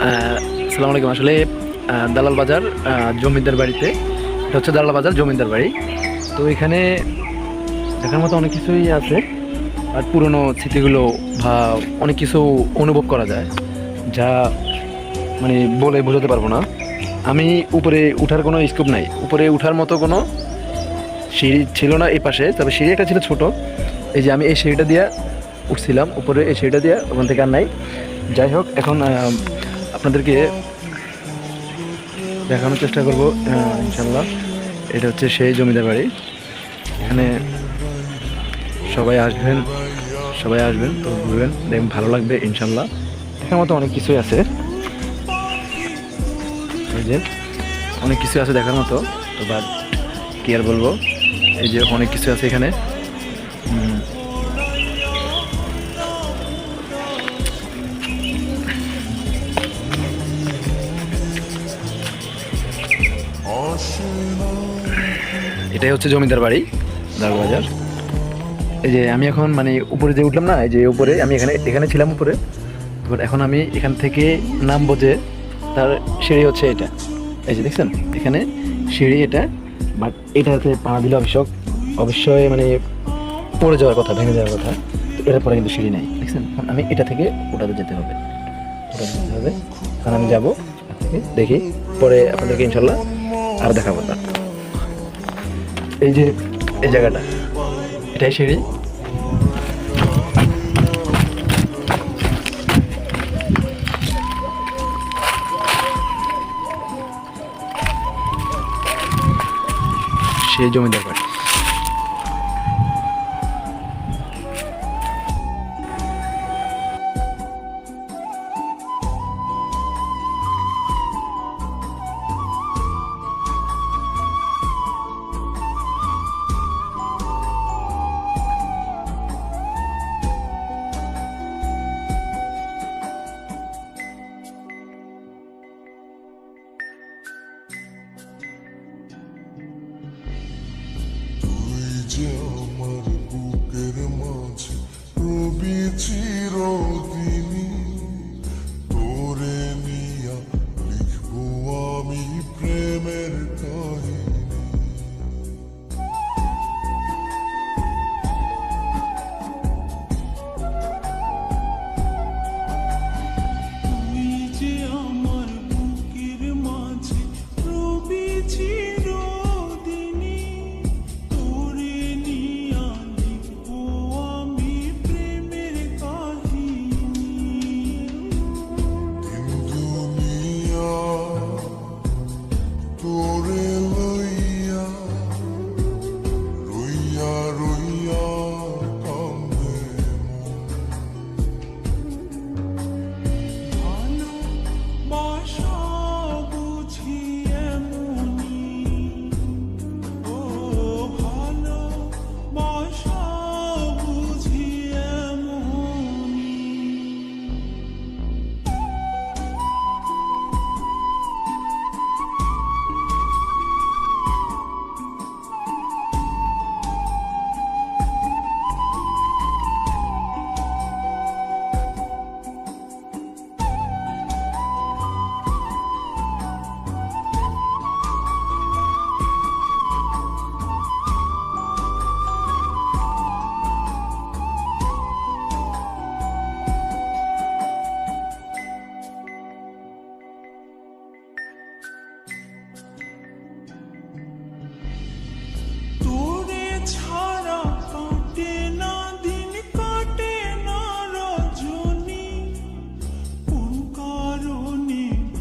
আসসালামু আলাইকুম। আসলে দালাল বাজার জমিদার বাড়িতে। এটা হচ্ছে দালাল বাজার, জমিদার বাড়ি। তো এখানে দেখার মতো অনেক কিছুই আছে, আর পুরনো স্মৃতিগুলো বা অনেক কিছু অনুভব করা যায়, যা মানে বলে বোঝাতে পারব না। আমি উপরে উঠার কোনো স্কোপ নাই। উপরে উঠার মতো কোনো সিঁড়ি ছিল না এই পাশে, তবে সিঁড়ি একটা ছিল ছোট। এই যে আমি এই সিঁড়িটা দিয়ে উঠছিলাম, উপরে এই সিঁড়িটা দিয়ে, ওখান থেকে আর নাই। যাই হোক, এখন আপনাদেরকে দেখানোর চেষ্টা করব ইনশাল্লাহ। এটা হচ্ছে সেই জমিদার বাড়ি। এখানে সবাই আসবেন সবাই আসবেন, তো ঘুরবেন, দেখবেন ভালো লাগবে, ইনশাল্লাহ। দেখার মতো অনেক কিছুই আছে। অনেক কিছু আছে দেখার মতো, তো বাট কি আর বলব? এই যে অনেক কিছু আছে এখানে। এটাই হচ্ছে জমিদার বাড়ি বাজার এই যে আমি এখন মানে উপরে যে উঠলাম না, এই যে উপরে, আমি এখানে এখানে ছিলাম উপরে। এবার এখন আমি এখান থেকে নামবো যে তার সিঁড়ি হচ্ছে এটা। এই যে দেখছেন, এখানে সিঁড়ি এটা, বাট এটাতে পা দিলে অবশ্যক অবশ্যই মানে পড়ে যাওয়ার কথা, ভেঙে যাওয়ার কথা। এটার পরে কিন্তু সিঁড়ি নেই, দেখছেন? আমি এটা থেকে ওটাতে যেতে হবে। ওটাতে যেতে হবে। কারণ আমি যাব দেখি, পরে আপনাদেরকে ইনশাল্লাহ আর দেখাবো না এই যে এই জায়গাটা এটাই সিঁড়ি। সেই জমি বাড়ি। you.